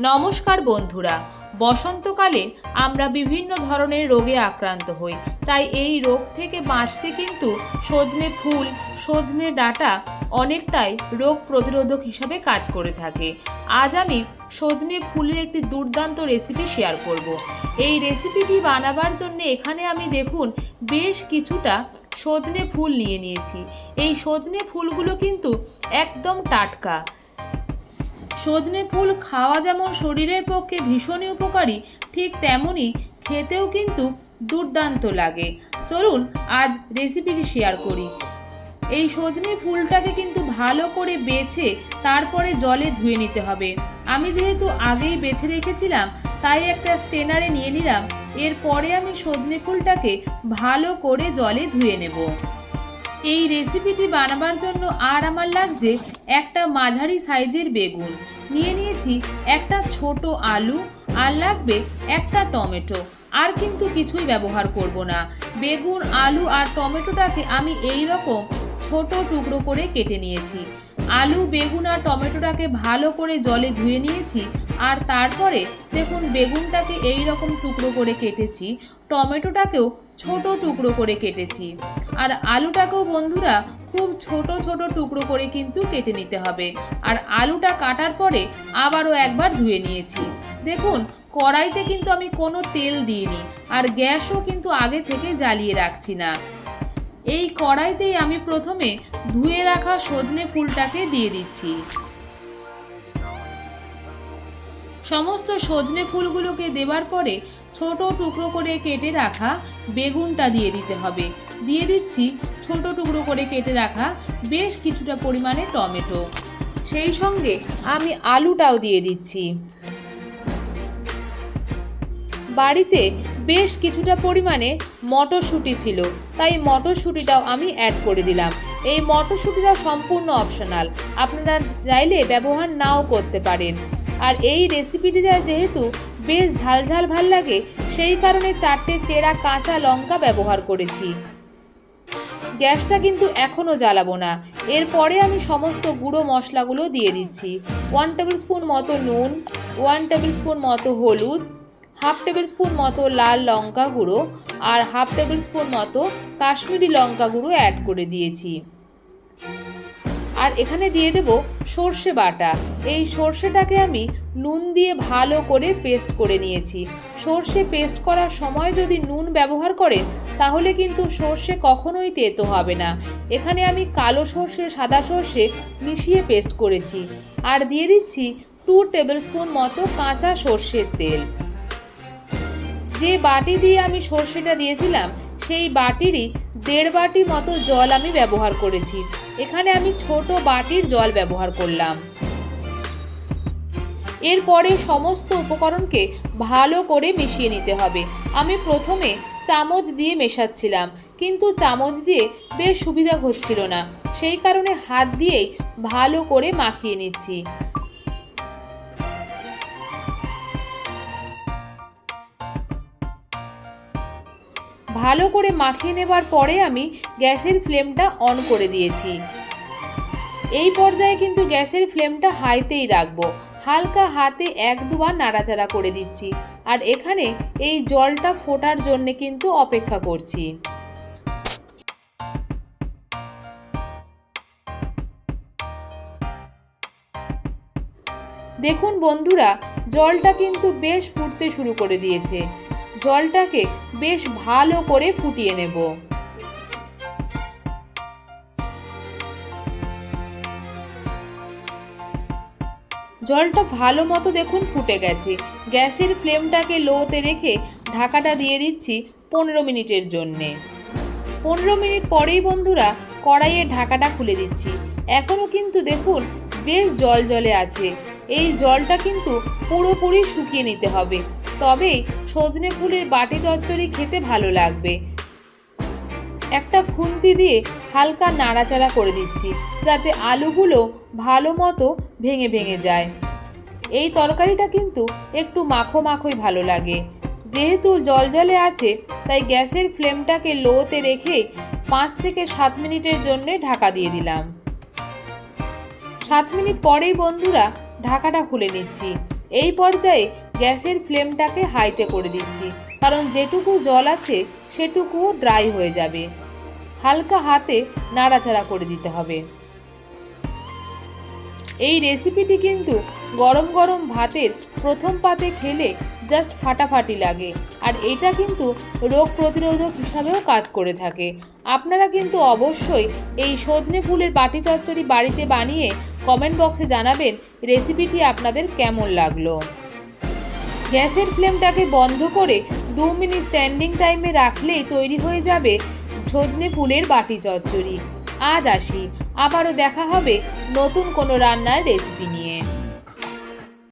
নমস্কার বন্ধুরা, বসন্তকালে আমরা বিভিন্ন ধরনের রোগে আক্রান্ত হই, তাই এই রোগ থেকে বাঁচতে কিন্তু সজনে ফুল, সজনে ডাটা অনেকটাই রোগ প্রতিরোধক হিসাবে কাজ করে থাকে। আজ আমি সজনে ফুলের একটি দুর্দান্ত রেসিপি শেয়ার করব। এই রেসিপিটি বানাবার জন্য এখানে আমি দেখুন বেশ কিছুটা সজনে ফুল নিয়ে নিয়েছি। এই সজনে ফুলগুলো কিন্তু একদম টাটকা। সজনে ফুল খাওয়া যেমন শরীরের পক্ষে ভীষণই উপকারী, ঠিক তেমনই খেতেও কিন্তু দুর্দান্ত লাগে। চলুন আজ রেসিপিটি শেয়ার করি। এই সজনে ফুলটাকে কিন্তু ভালো করে বেছে তারপরে জলে ধুয়ে নিতে হবে। আমি যেহেতু আগেই বেছে রেখেছিলাম, তাই একটা স্টেনারে নিয়ে নিলাম। এরপরে আমি সজনে ফুলটাকে ভালো করে জলে ধুয়ে নেব। এই রেসিপিটি বানাবার জন্য আর আমার লাগছে একটা মাঝারি সাইজের বেগুন। নিয়ে নিয়েছি একটা ছোট আলু, আর লাগবে একটা টমেটো। আর কিন্তু কিছুই ব্যবহার করব না। বেগুন, আলু আর টমেটোটাকে আমি এই রকম ছোট টুকরো করে কেটে নিয়েছি। আলু, বেগুন আর টমেটোটাকে ভালো করে জলে ধুয়ে নিয়েছি। আর তারপরে দেখুন, বেগুনটাকে এই রকম টুকরো করে কেটেছি। টমেটোটাকেও ছোট টুকরো করে কেটেছি। আর আলুটাকেও বন্ধুরা খুব ছোট ছোট টুকরো করে কিন্তু কেটে নিতে হবে। আর আলুটা কাটার পরে আবারও একবার ধুয়ে নিয়েছি। দেখুন, কড়াইতে কিন্তু আমি কোনো তেল দিইনি আর গ্যাসও কিন্তু আগে থেকে জ্বালিয়ে রাখছি না। এই কড়াইতেই আমি প্রথমে ধুয়ে রাখা সজনে ফুলটাকে দিয়ে দিচ্ছি। সমস্ত সজনে ফুলগুলোকে দেবার পরে ছোট টুকরো করে কেটে রাখা বেগুনটা দিয়ে দিতে হবে। দিয়ে দিচ্ছি ছোট টুকরো করে কেটে রাখা বেশ কিছুটা পরিমাণে টমেটো। সেই সঙ্গে আমি আলুটাও দিয়ে দিচ্ছি। বাড়িতে বেশ কিছুটা পরিমাণে মটরশুঁটি ছিল, তাই মটরশুঁটিটাও আমি অ্যাড করে দিলাম। এই মটরশুঁটিটা সম্পূর্ণ অপশনাল আপনারা চাইলে ব্যবহার নাও করতে পারেন। আর এই রেসিপিটিটা যেহেতু বেশ ঝালঝাল ভালো লাগে, সেই কারণে চারটে চেরা কাঁচা লঙ্কা ব্যবহার করেছি। গ্যাসটা কিন্তু এখনও জ্বালাবো না। এরপরে আমি সমস্ত গুঁড়ো মশলাগুলো দিয়ে দিচ্ছি। ওয়ান টেবিল স্পুন মতো নুন, ওয়ান টেবিল স্পুন মতো হলুদ, হাফ টেবিল স্পুন মতো লাল লঙ্কা গুঁড়ো আর হাফ টেবিল স্পুন মতো কাশ্মীরি লঙ্কা গুঁড়ো অ্যাড করে দিয়েছি। আর এখানে দিয়ে দেব সর্ষে বাটা। এই সর্ষেটাকে আমি নুন দিয়ে ভালো করে পেস্ট করে নিয়েছি। সর্ষে পেস্ট করার সময় যদি নুন ব্যবহার করেন, তাহলে কিন্তু সর্ষে কখনোই তেতো হবে না। এখানে আমি কালো সর্ষে, সাদা সর্ষে মিশিয়ে পেস্ট করেছি। আর দিয়ে দিচ্ছি টু টেবিল স্পুন মতো কাঁচা সর্ষের তেল। যে বাটি দিয়ে আমি সর্ষেটা দিয়েছিলাম, সেই বাটিরই দেড় বাটি মতো জল আমি ব্যবহার করেছি। এখানে আমি ছোট বাটির জল ব্যবহার করলাম। এরপরে সমস্ত উপকরণকে ভালো করে মিশিয়ে নিতে হবে। আমি প্রথমে চামচ দিয়ে মেশাচ্ছিলাম, কিন্তু চামচ দিয়ে বেশ সুবিধা হচ্ছিল না। সেই কারণে হাত দিয়েই ভালো করে মাখিয়ে নিচ্ছি। ভালো করে মাখিয়ে নেবার পরে আমি গ্যাসের ফ্লেমটা অন করে দিয়েছি। এই পর্যায়ে কিন্তু গ্যাসের ফ্লেমটা হাইতেই রাখব। হালকা হাতে এক দুবার নাড়াচাড়া করে দিচ্ছি। আর এখানে এই জলটা ফোটার জন্য কিন্তু অপেক্ষা করছি। দেখুন বন্ধুরা, জলটা কিন্তু বেশ ফুটতে শুরু করে দিয়েছে। জলটাকে বেশ ভালো করে ফুটিয়ে নেব। জলটা ভালো মতো দেখুন ফুটে গেছে। গ্যাসের ফ্লেমটাকে লোতে রেখে ঢাকাটা দিয়ে দিচ্ছি পনেরো মিনিটের জন্যে। পনেরো মিনিট পরেই বন্ধুরা কড়াইয়ের ঢাকাটা খুলে দিচ্ছি। এখনও কিন্তু দেখুন বেশ জল জলে আছে। এই জলটা কিন্তু পুরোপুরি শুকিয়ে নিতে হবে। তবেই সজনে ফুলের বাটি চচ্চড়ি খেতে ভালো লাগবে। একটা খুন্তি দিয়ে হালকা নাড়াচাড়া করে দিচ্ছি, যাতে আলুগুলো ভালো মতো ভেঙে ভেঙে যায়। এই তরকারিটা কিন্তু একটু মাখো মাখোই ভালো লাগে। যেহেতু জল জলে আছে, তাই গ্যাসের ফ্লেমটাকে লোতে রেখে পাঁচ থেকে সাত মিনিটের জন্য ঢাকা দিয়ে দিলাম। সাত মিনিট পরেই বন্ধুরা ঢাকাটা খুলে নিচ্ছি। এই পর্যায়ে গ্যাসের ফ্লেমটাকে হাইতে করে দিচ্ছি। কারণ যেটুকু জল আছে সেটুকুও ড্রাই হয়ে যাবে। হালকা হাতে নাড়াচাড়া করে দিতে হবে। এই রেসিপিটি কিন্তু গরম গরম ভাতের প্রথম পাতে খেলে জাস্ট ফাটাফাটি লাগে। আর এটা কিন্তু রোগ প্রতিরোধক হিসাবেও কাজ করে থাকে। আপনারা কিন্তু অবশ্যই এই সজনে ফুলের বাটি চচ্চড়ি বাড়িতে বানিয়ে কমেন্ট বক্সে জানাবেন রেসিপিটি আপনাদের কেমন লাগল। গ্যাসের ফ্লেমটাকে বন্ধ করে দু মিনিট স্ট্যান্ডিং টাইমে রাখলেই তৈরি হয়ে যাবে সজনে ফুলের বাটি চচ্চড়ি। আজ আসি। আবারও দেখা হবে নতুন কোনো রান্নার রেসিপি নিয়ে।